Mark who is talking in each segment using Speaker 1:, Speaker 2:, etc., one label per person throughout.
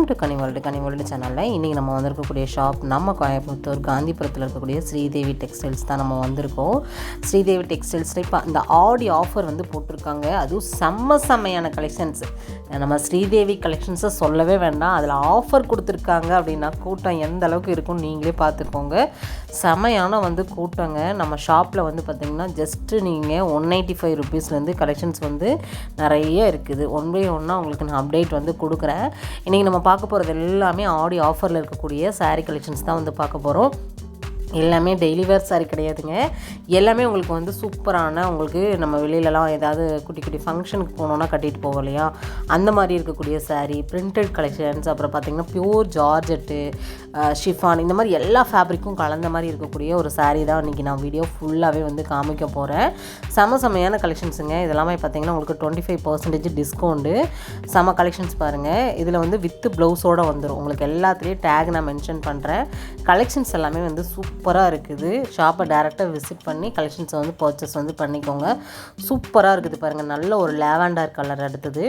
Speaker 1: Welcome to கனிவர்ல்டு கனிவர்ல்டு சேனலில் இன்றைக்கி நம்ம வந்திருக்கக்கூடிய ஷாப் நம்ம கோயம்புத்தூர் காந்திபுரத்தில் இருக்கக்கூடிய ஸ்ரீதேவி டெக்ஸ்டைல்ஸ் தான் நம்ம வந்திருக்கோம். ஸ்ரீதேவி டெக்ஸ்டைல்ஸில் இப்போ இந்த ஆடி ஆஃபர் வந்து போட்டிருக்காங்க. அதுவும் செம்ம செம்மையான கலெக்ஷன்ஸ் நம்ம ஸ்ரீதேவி கலெக்ஷன்ஸை சொல்லவே வேண்டாம். அதில் ஆஃபர் கொடுத்துருக்காங்க அப்படின்னா கூட்டம் எந்த அளவுக்கு இருக்கும்னு நீங்களே பார்த்துக்கோங்க. செமையான வந்து கூட்டங்க. நம்ம ஷாப்பில் வந்து பார்த்திங்கன்னா ஜஸ்ட்டு நீங்கள் ஒன் எயிட்டி ஃபைவ் ருபீஸ்லேருந்து கலெக்ஷன்ஸ் வந்து நிறைய இருக்குது. ஒன் பை ஒன்னாக உங்களுக்கு நான் அப்டேட் வந்து கொடுக்குறேன். இன்றைக்கி நம்ம பார்க்க போகிறது எல்லாமே ஆடி ஆஃபரில் இருக்கக்கூடிய சாரீ கலெக்ஷன்ஸ் தான் வந்து பார்க்க போகிறோம் எல்லாமே டெய்லி வேர் சாரி கிடையாதுங்க. எல்லாமே உங்களுக்கு வந்து சூப்பரான உங்களுக்கு நம்ம வெளியிலலாம் ஏதாவது குட்டி குட்டி ஃபங்க்ஷனுக்கு போனோன்னா கட்டிட்டு போவோம் இல்லையா? அந்த மாதிரி இருக்கக்கூடிய சாரீ பிரிண்டட் கலெக்ஷன்ஸ் அப்புறம் பார்த்திங்கன்னா பியூர் ஜார்ஜெட்டு ஷிஃபான் இந்த மாதிரி எல்லா ஃபேப்ரிக்கும் கலந்த மாதிரி இருக்கக்கூடிய ஒரு சாரீ தான் இன்றைக்கி நான் வீடியோ ஃபுல்லாகவே வந்து காமிக்க போகிறேன் செம செமையான கலெக்ஷன்ஸுங்க இதெல்லாமே பார்த்திங்கன்னா உங்களுக்கு டுவெண்ட்டி ஃபைவ் பர்சன்டேஜ் டிஸ்கவுண்ட்டு செம கலெக்ஷன்ஸ் பாருங்கள் இதில் வந்து வித்து ப்ளவுஸோடு வந்துடும் உங்களுக்கு எல்லாத்துலேயும் டேக் நான் மென்ஷன் பண்ணுறேன் கலெக்ஷன்ஸ் எல்லாமே வந்து சூப்பராக இருக்குது. ஷாப்பை டேரெக்டாக விசிட் பண்ணி கலெக்ஷன்ஸை வந்து பர்ச்சேஸ் வந்து பண்ணிக்கோங்க. சூப்பராக இருக்குது பாருங்கள் நல்ல ஒரு லேவண்டர் கலர் அடுத்தது.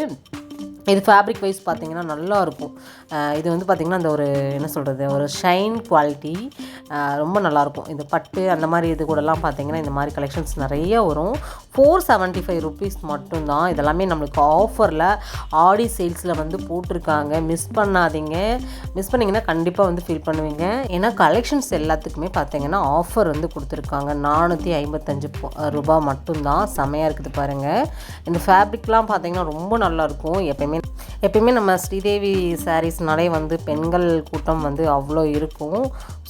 Speaker 1: இது ஃபேப்ரிக் வைஸ் பார்த்திங்கன்னா நல்லா இருக்கும் இது வந்து பார்த்திங்கன்னா அந்த ஒரு என்ன சொல்கிறது ஒரு ஷைன் குவாலிட்டி ரொம்ப நல்லாயிருக்கும் இது பட்டு அந்த மாதிரி இது கூடலாம் பார்த்திங்கன்னா இந்த மாதிரி கலெக்ஷன்ஸ் நிறைய வரும். ஃபோர் செவன்ட்டி ஃபைவ் ருபீஸ் மட்டும்தான். இதெல்லாமே நம்மளுக்கு ஆஃபரில் ஆடி சேல்ஸில் வந்து போட்டிருக்காங்க. மிஸ் பண்ணாதீங்க. மிஸ் பண்ணிங்கன்னா கண்டிப்பாக வந்து ஃபீல் பண்ணுவீங்க. ஏன்னா கலெக்ஷன்ஸ் எல்லாத்துக்குமே பார்த்தீங்கன்னா ஆஃபர் வந்து கொடுத்துருக்காங்க. நானூற்றி ஐம்பத்தஞ்சு ரூபாய் மட்டும்தான். செமையாக இருக்குது பாருங்கள் இந்த ஃபேப்ரிக்லாம் பார்த்திங்கன்னா ரொம்ப நல்லாயிருக்கும் எப்பயுமே எப்பயுமே நம்ம ஸ்ரீதேவி சாரீஸ்னாலே வந்து பெண்கள் கூட்டம் வந்து அவ்வளோ இருக்கும்.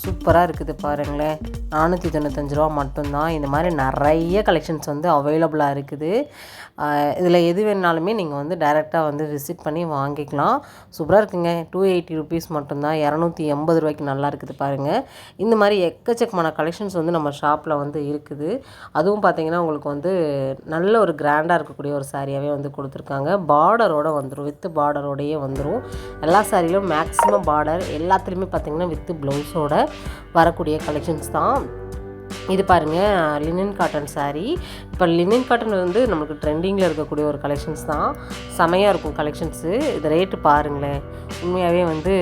Speaker 1: சூப்பராக இருக்குது பாருங்களேன். நானூற்றி தொண்ணூத்தஞ்சு ரூபா மட்டும்தான். இந்த மாதிரி நிறைய கலெக்ஷன்ஸ் வந்து அவைலபிளாக இருக்குது. இதில் எது வேணாலுமே நீங்கள் வந்து டைரெக்டாக வந்து விசிட் பண்ணி வாங்கிக்கலாம். சூப்பராக இருக்குங்க. டூ எயிட்டி ருபீஸ் மட்டும்தான். இரநூத்தி எண்பது ரூபாய்க்கு நல்லா இருக்குது பாருங்கள் இந்த மாதிரி எக்கச்சக்கமான கலெக்ஷன்ஸ் வந்து நம்ம ஷாப்பில் வந்து இருக்குது. அதுவும் பார்த்தீங்கன்னா உங்களுக்கு வந்து நல்ல ஒரு கிராண்டாக இருக்கக்கூடிய ஒரு சாரியாகவே வந்து கொடுத்துருக்காங்க. பார்டரோடு வந்து வந்துடும் வித்து பார்டரோடையே வந்துடும் எல்லா சாரிலும் மேக்ஸிமம் பார்டர். எல்லாத்துலேயுமே பார்த்தீங்கன்னா வித்து ப்ளவுஸோட வரக்கூடிய கலெக்ஷன்ஸ் தான். இது பாருங்கள் லினன் காட்டன் சாரீ இப்போ லினன் காட்டன் வந்து நம்மளுக்கு ட்ரெண்டிங்கில் இருக்கக்கூடிய ஒரு கலெக்ஷன்ஸ் தான். செமையாக இருக்கும் கலெக்ஷன்ஸு இது ரேட்டு பாருங்களேன். உண்மையாகவே வந்து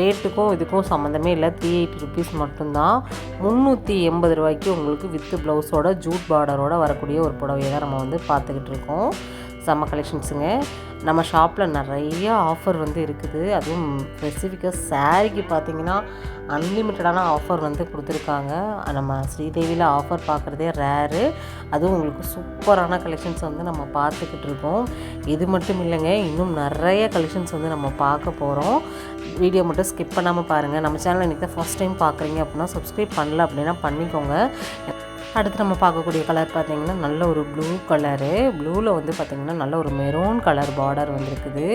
Speaker 1: ரேட்டுக்கும் இதுக்கும் சம்மந்தமே இல்லை. த்ரீ எயிட்டி ருபீஸ் மட்டும்தான். முந்நூற்றி எண்பது ரூபாய்க்கு உங்களுக்கு வித்து ப்ளவுஸோட ஜூட் பார்டரோட வரக்கூடிய ஒரு புடவையை தான் நம்ம வந்து பார்த்துக்கிட்டு இருக்கோம். செம்ம கலெக்ஷன்ஸுங்க. நம்ம ஷாப்பில் நிறைய ஆஃபர் வந்து இருக்குது. அதுவும் ஸ்பெசிஃபிக்காக சாரிக்கு பார்த்தீங்கன்னா அன்லிமிட்டடான ஆஃபர் வந்து கொடுத்துருக்காங்க. நம்ம ஸ்ரீதேவியில் ஆஃபர் பார்க்குறதே ரேரு அதுவும் உங்களுக்கு சூப்பரான கலெக்ஷன்ஸ் வந்து நம்ம பார்த்துக்கிட்டு இருக்கோம். இது மட்டும் இல்லைங்க இன்னும் நிறைய கலெக்ஷன்ஸ் வந்து நம்ம பார்க்க போகிறோம் வீடியோ மட்டும் ஸ்கிப் பண்ணாமல் பாருங்கள் நம்ம சேனல் இன்றைக்கி தான் ஃபஸ்ட் டைம் பார்க்குறீங்க அப்படின்னா சப்ஸ்கிரைப் பண்ணல அப்படின்னா பண்ணிக்கோங்க. அடுத்து நம்ம பார்க்கக்கூடிய கலர் பார்த்திங்கன்னா நல்ல ஒரு ப்ளூ கலரு ப்ளூவில் வந்து பார்த்திங்கன்னா நல்ல ஒரு மெரூன் கலர் பார்டர் வந்துருக்குது.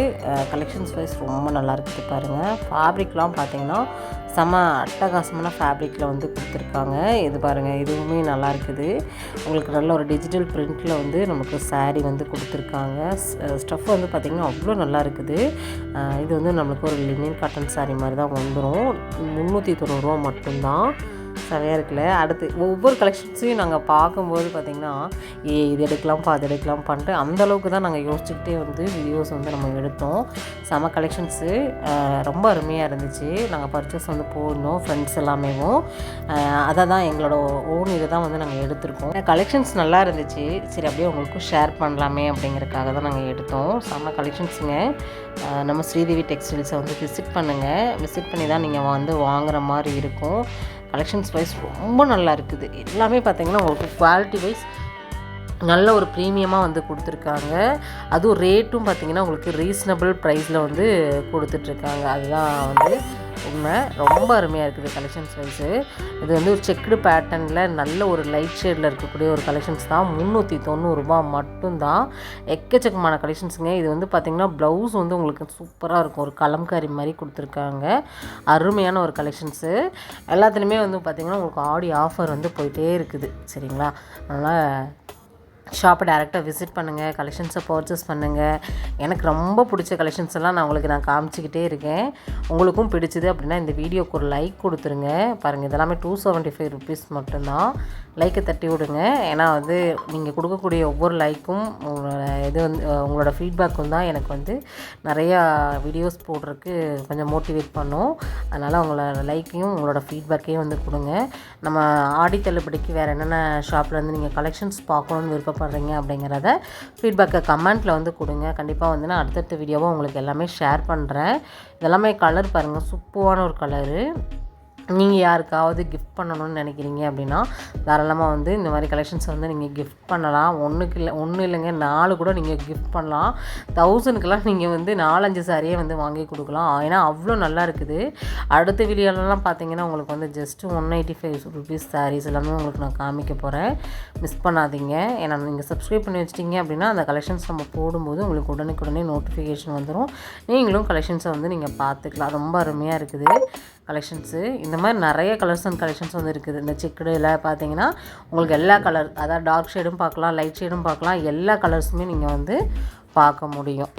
Speaker 1: கலெக்ஷன்ஸ் வைஸ் ரொம்ப நல்லா இருக்குது பாருங்கள் ஃபேப்ரிக்லாம் பார்த்திங்கன்னா செம அட்டகாசமான ஃபேப்ரிக்கில் வந்து கொடுத்துருக்காங்க. இது பாருங்கள் இதுவுமே நல்லா இருக்குது. உங்களுக்கு நல்ல ஒரு டிஜிட்டல் பிரிண்ட்டில் வந்து நமக்கு சாரீ வந்து கொடுத்துருக்காங்க. ஸ்டஃப் வந்து பார்த்திங்கன்னா அவ்வளோ நல்லா இருக்குது. இது வந்து நம்மளுக்கு ஒரு லினின் காட்டன் சாரீ மாதிரி தான் வந்துடும் முந்நூற்றி தொண்ணூறுரூவா மட்டும்தான். செமையாக இருக்குல்ல. அடுத்து ஒவ்வொரு கலெக்ஷன்ஸையும் நாங்கள் பார்க்கும்போது பார்த்திங்கன்னா ஏ இது எடுக்கலாம்ப்பா அது எடுக்கலாம் பண்ணிட்டு அந்த அளவுக்கு தான் நாங்கள் யோசிச்சுக்கிட்டே வந்து வீடியோஸ் வந்து நம்ம எடுத்தோம். செம கலெக்ஷன்ஸு ரொம்ப அருமையாக இருந்துச்சு. நாங்கள் பர்ச்சேஸ் வந்து போடணும் ஃப்ரெண்ட்ஸ் எல்லாமேவும். அதை தான் எங்களோட ஓன் இது தான் வந்து நாங்கள் எடுத்திருக்கோம். கலெக்ஷன்ஸ் நல்லா இருந்துச்சு. சரி அப்படியே உங்களுக்கும் ஷேர் பண்ணலாமே அப்படிங்கிறதுக்காக தான் நாங்கள் எடுத்தோம். செம்ம கலெக்ஷன்ஸுங்க நம்ம ஸ்ரீதேவி டெக்ஸ்டைல்ஸை வந்து விசிட் பண்ணுங்கள் விசிட் பண்ணி தான் நீங்கள் வந்து வாங்குகிற மாதிரி இருக்கும். கலெக்ஷன்ஸ் வைஸ் ரொம்ப நல்லா இருக்குது. எல்லாமே பார்த்திங்கன்னா உங்களுக்கு குவாலிட்டி வைஸ் நல்ல ஒரு ப்ரீமியமாக வந்து கொடுத்துருக்காங்க. அதுவும் ரேட்டும் பார்த்திங்கன்னா உங்களுக்கு ரீசனபிள் ப்ரைஸில் வந்து கொடுத்துட்ருக்காங்க அதுதான் வந்து உண்மை. ரொம்ப அருமையாக இருக்குது கலெக்ஷன்ஸ் வைஸு இது வந்து ஒரு செக்குடு பேட்டர்னில் நல்ல ஒரு லைட் ஷேடில் இருக்கக்கூடிய ஒரு கலெக்ஷன்ஸ் தான். முந்நூற்றி தொண்ணூறுரூபா மட்டும்தான். எக்கச்சக்கமான கலெக்ஷன்ஸுங்க இது வந்து பார்த்திங்கன்னா ப்ளவுஸ் வந்து உங்களுக்கு சூப்பராக இருக்கும். ஒரு கலம்காரி மாதிரி கொடுத்துருக்காங்க. அருமையான ஒரு கலெக்ஷன்ஸு எல்லாத்துலேயுமே வந்து பார்த்திங்கன்னா உங்களுக்கு ஆடி ஆஃபர் வந்து போயிட்டே இருக்குது. சரிங்களா? அதனால் ஷாப்பை டேரெக்டாக விசிட் பண்ணுங்கள் கலெக்ஷன்ஸை பர்ச்சேஸ் பண்ணுங்கள் எனக்கு ரொம்ப பிடிச்ச கலெக்ஷன்ஸ் எல்லாம் நான் உங்களுக்கு நான் காமிச்சிக்கிட்டே இருக்கேன். உங்களுக்கும் பிடிச்சது அப்படின்னா இந்த வீடியோக்கு ஒரு லைக் கொடுத்துருங்க. பாருங்கள் இதெல்லாமே டூ செவன்ட்டி ஃபைவ் ருபீஸ் மட்டும்தான். லைக்கை தட்டி விடுங்க. ஏன்னா வந்து நீங்கள் கொடுக்கக்கூடிய ஒவ்வொரு லைக்கும் உங்களோட இது வந்து உங்களோட ஃபீட்பேக்கும் தான் எனக்கு வந்து நிறையா வீடியோஸ் போடுறதுக்கு கொஞ்சம் மோட்டிவேட் பண்ணும். அதனால் உங்களோட லைக்கையும் உங்களோட ஃபீட்பேக்கையும் வந்து கொடுங்க. நம்ம ஆடி தள்ளுபடிக்கு வேறு என்னென்ன ஷாப்லேருந்து நீங்கள் கலெக்ஷன்ஸ் பார்க்கணுன்னு விருப்பப்படுறீங்க அப்படிங்கிறத ஃபீட்பேக்கை கமெண்ட்டில் வந்து கொடுங்க. கண்டிப்பாக வந்து நான் அடுத்தடுத்த வீடியோவாக உங்களுக்கு எல்லாமே ஷேர் பண்ணுறேன் இதெல்லாமே கலர் பாருங்கள் சூப்பரான ஒரு கலரு நீங்கள் யாருக்காவது கிஃப்ட் பண்ணணும்னு நினைக்கிறீங்க அப்படின்னா தாராளமாக வந்து இந்த மாதிரி கலெக்ஷன்ஸை வந்து நீங்கள் கிஃப்ட் பண்ணலாம். ஒன்றுக்கு இல்லை ஒன்றும் இல்லைங்க நாலு கூட நீங்கள் கிஃப்ட் பண்ணலாம். தௌசண்ட்க்கெலாம் நீங்கள் வந்து நாலஞ்சு சாரியே வந்து வாங்கி கொடுக்கலாம். ஏன்னா அவ்வளோ நல்லா இருக்குது. அடுத்த வீடியோலலாம் பார்த்தீங்கன்னா உங்களுக்கு வந்து just one eighty five rupees sarees எல்லாமே உங்களுக்கு நான் காமிக்க போகிறேன் மிஸ் பண்ணாதீங்க. ஏன்னா நீங்கள் சப்ஸ்கிரைப் பண்ணி வச்சிட்டிங்க அப்படின்னா அந்த கலெக்ஷன்ஸ் நம்ம போடும்போது உங்களுக்கு உடனுக்குடனே நோட்டிஃபிகேஷன் வந்துடும் நீங்களும் கலெக்ஷன்ஸை வந்து நீங்கள் பார்த்துக்கலாம் ரொம்ப அருமையாக இருக்குது. கலெக்ஷன்ஸு இந்த மாதிரி நிறைய கலர்ஸ் அண்ட் கலெக்ஷன்ஸ் வந்து இருக்குது. இந்த சிக்கடில் பார்த்தீங்கன்னா உங்களுக்கு எல்லா கலர் அதாவது டார்க் ஷேடும் பார்க்கலாம் லைட் ஷேடும் பார்க்கலாம். எல்லா கலர்ஸுமே நீங்கள் வந்து பார்க்க முடியும்.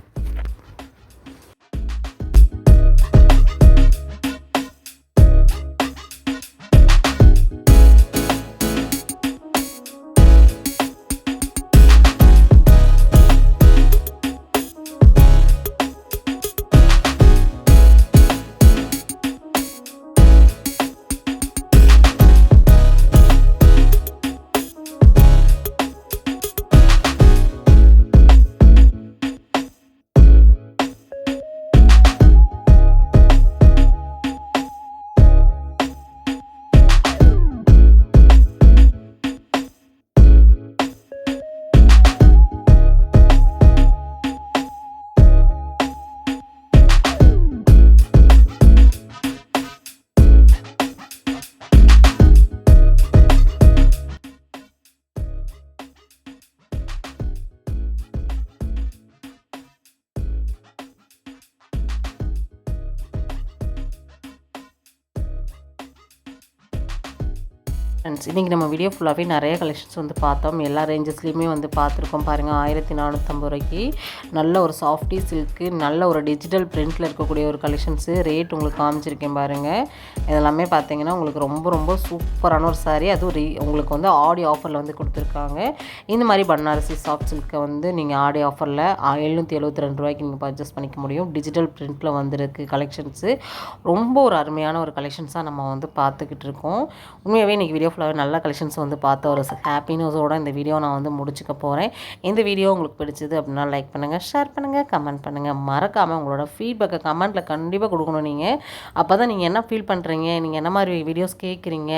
Speaker 1: ஃப்ரெண்ட்ஸ் இன்றைக்கி நம்ம வீடியோ ஃபுல்லாகவே நிறைய கலெக்ஷன்ஸ் வந்து பார்த்தோம். எல்லா ரேஞ்சஸ்லேயுமே வந்து பார்த்துருக்கோம். பாருங்கள் ஆயிரத்தி நானூற்றம்பது ரூபாய்க்கு நல்ல ஒரு சாஃப்டி சில்க்கு நல்ல ஒரு டிஜிட்டல் பிரிண்டில் இருக்கக்கூடிய ஒரு கலெக்ஷன்ஸு ரேட் உங்களுக்கு காமிச்சிருக்கேன் பாருங்கள் இதெல்லாமே பார்த்தீங்கன்னா உங்களுக்கு ரொம்ப ரொம்ப சூப்பரான ஒரு சாரீ அதுவும் ரீ உங்களுக்கு வந்து ஆடி ஆஃபரில் வந்து கொடுத்துருக்காங்க. இந்த மாதிரி பனாரசி சாஃப்ட் சில்க்கை வந்து நீங்கள் ஆடி ஆஃபரில் எழுநூற்றி எழுபத்தி ரெண்டு ரூபாய்க்கு நீங்கள் பர்ச்சேஸ் பண்ணிக்க முடியும். டிஜிட்டல் பிரிண்டில் வந்துருக்கு கலெக்ஷன்ஸு ரொம்ப ஒரு அருமையான ஒரு கலெக்ஷன்ஸாக நம்ம வந்து பார்த்துக்கிட்டு இருக்கோம். உண்மையாகவே இன்றைக்கி வீடியோ ஃபுல்லாகவே நல்ல கலெக்ஷன்ஸ் வந்து பார்த்த ஒரு ஹாப்பி நியூஸோடு இந்த வீடியோ நான் வந்து முடிச்சுக்க போகிறேன் இந்த வீடியோ உங்களுக்கு பிடிச்சது அப்படின்னா லைக் பண்ணுங்கள் ஷேர் பண்ணுங்கள் கமெண்ட் பண்ணுங்கள் மறக்காமல் உங்களோட ஃபீட்பேக்கை கமெண்ட்டில் கண்டிப்பாக கொடுக்கணும் நீங்கள் அப்போ தான் நீங்கள் என்ன ஃபீல் பண்ணுறீங்க நீங்கள் என்ன மாதிரி வீடியோஸ் கேட்குறீங்க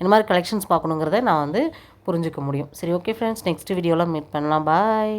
Speaker 1: இந்த மாதிரி கலெக்ஷன்ஸ் பார்க்கணுங்கிறத நான் வந்து புரிஞ்சுக்க முடியும். சரி ஓகே ஃப்ரெண்ட்ஸ் நெக்ஸ்ட் வீடியோவில் மீட் பண்ணலாம். பாய்